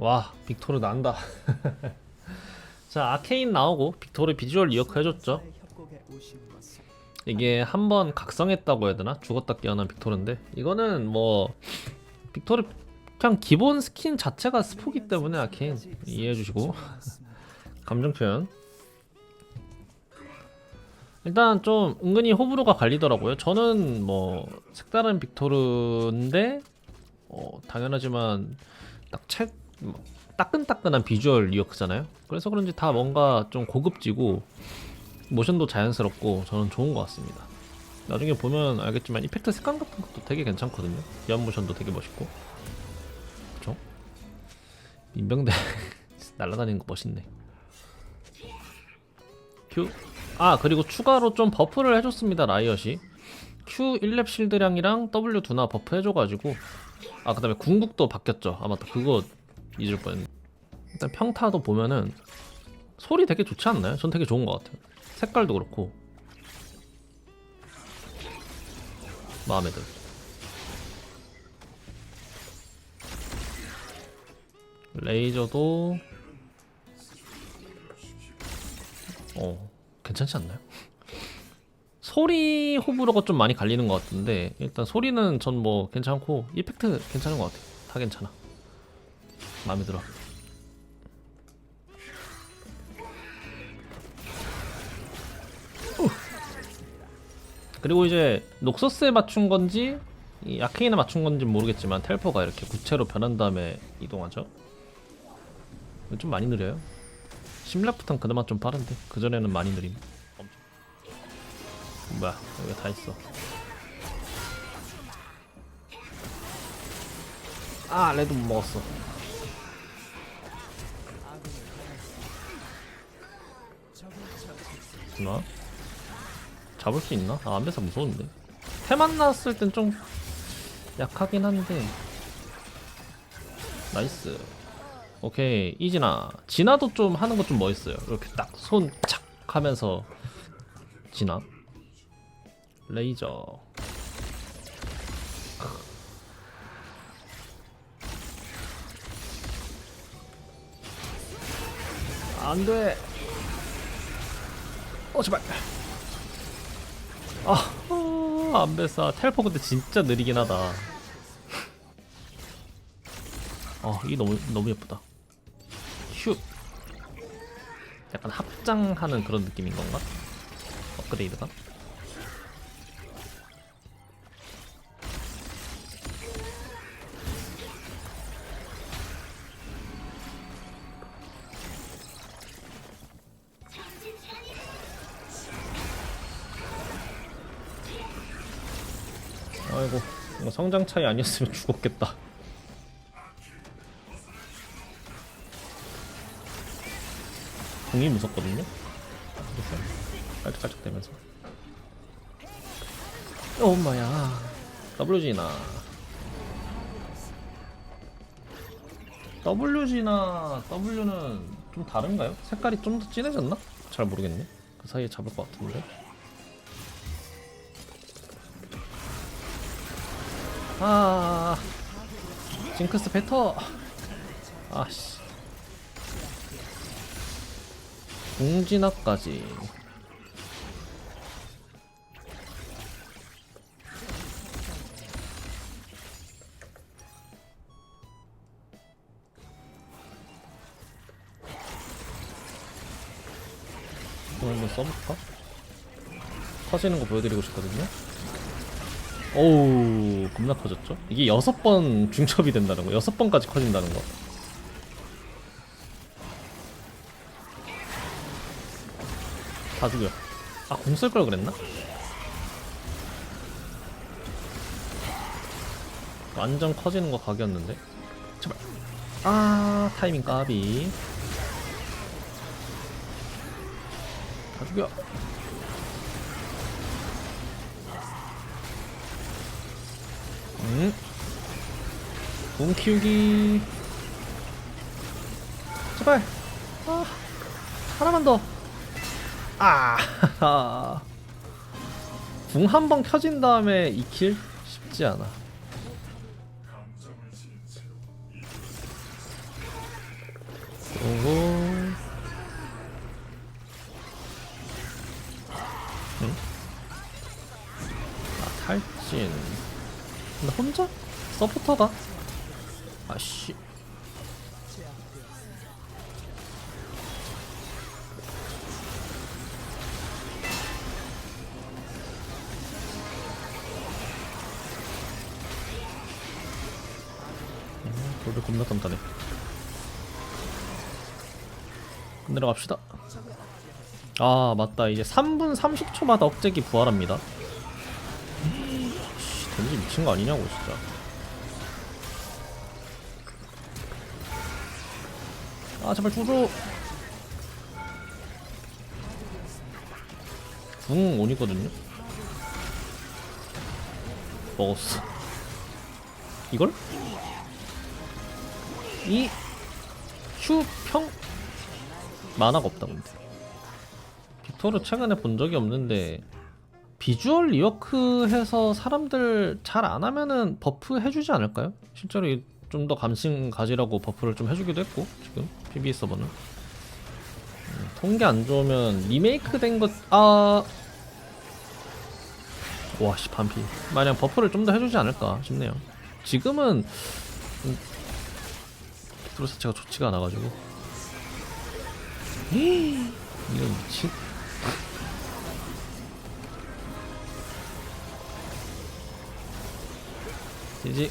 와 빅토르 난다. 자 아케인 나오고 빅토르 비주얼 리어크 해줬죠. 이게 한 번 각성했다고 해야 되나? 죽었다 깨어난 빅토르인데. 이거는 뭐 빅토르 그냥 기본 스킨 자체가 스포기 때문에 아케인 이해해 주시고. 감정 표현. 일단 좀 은근히 호불호가 갈리더라고요. 저는 뭐 색다른 빅토르인데 어, 당연하지만 딱 책, 뭐, 따끈따끈한 비주얼 리어크잖아요. 그래서 그런지 다 뭔가 좀 고급지고 모션도 자연스럽고 저는 좋은 것 같습니다. 나중에 보면 알겠지만 이펙트 색감 같은 것도 되게 괜찮거든요. 기한 모션도 되게 멋있고. 그쵸? 민병대 날아다니는 거 멋있네. 큐. 아 그리고 추가로 좀 버프를 해줬습니다 라이엇이. Q 1렙 실드량이랑 W 두나 버프 해줘가지고 아 그 다음에 궁극도 바뀌었죠. 아 맞다 그거 잊을 뻔했네. 일단 평타도 보면은 소리 되게 좋지 않나요? 전 되게 좋은 것 같아요. 색깔도 그렇고 마음에 들어. 레이저도 어 괜찮지 않나요? 소리 호불호가 좀 많이 갈리는 것 같은데 일단 소리는 전 뭐 괜찮고 이펙트 괜찮은 것 같아요. 다 괜찮아. 마음에 들어. 우. 그리고 이제 녹서스에 맞춘 건지 이 아케인에 맞춘 건지 모르겠지만 텔포가 이렇게 구체로 변한 다음에 이동하죠. 좀 많이 느려요. 심랩부터는 그나마 좀 빠른데 그 전에는 많이 느림. 엄청. 뭐야 여기 다 있어. 아 레드 못 먹었어. 있나? 잡을 수 있나? 아 안배사 무서운데. 태만 나왔을 땐 좀 약하긴 한데. 나이스. 오케이 이진아. 진아도 좀 하는 거좀 멋있어요. 이렇게 딱 손 착 하면서 진아. 레이저. 안 돼. 어 제발. 아, 어, 안배사 텔포 근데 진짜 느리긴 하다. 어, 이 너무 너무 예쁘다. 휴. 약간 합장하는 그런 느낌인 건가? 업그레이드가? 아이고 이거 성장 차이 아니었으면 죽었겠다. 공이 무섭거든요. 그래서 깔짝깔짝대면서. 어, 엄마야. WG나. WG나 W는 좀 다른가요? 색깔이 좀 더 진해졌나? 잘 모르겠네. 그 사이에 잡을 것 같은데. 아, 징크스 뱉어. 아씨. 공진화까지. 이거 한번 써볼까? 커지는 거 보여드리고 싶거든요. 오우 겁나 커졌죠? 이게 여섯 번 중첩이 된다는 거 여섯 번까지 커진다는 거. 다 죽여. 아 공 쓸 걸 그랬나? 완전 커지는 거 각이었는데. 제발. 아 타이밍 까비. 다 죽여 응? 몸 키우기. 제발. 아. 하나만 더아. 궁한 방 켜진 다음에 2킬? 쉽지 않아. 오고 응? 음? 아 탈진. 근데 혼자? 서포터다. 아씨. 돌을 겁나 단단해 끝내러 갑시다. 아 맞다. 이제 3분 30초마다 억제기 부활합니다 씨, 덴지 미친 거 아니냐고 진짜. 아 제발 주줘 궁 온이거든요? 먹었어. 이걸? 이 휴평 만화가 없다 근데. 빅토르 최근에 본 적이 없는데 비주얼 리워크 해서 사람들 잘 안 하면은 버프 해주지 않을까요? 실제로 좀 더 감심 가지라고 버프를 좀 해주기도 했고 지금 PB 서버는. 음, 통계 안 좋으면 리메이크 된것 아... 와씨 반피. 만약 버프를 좀 더 해주지 않을까 싶네요. 지금은 음, 빅토르 자체가 좋지가 않아가지고. 이거 미친 지지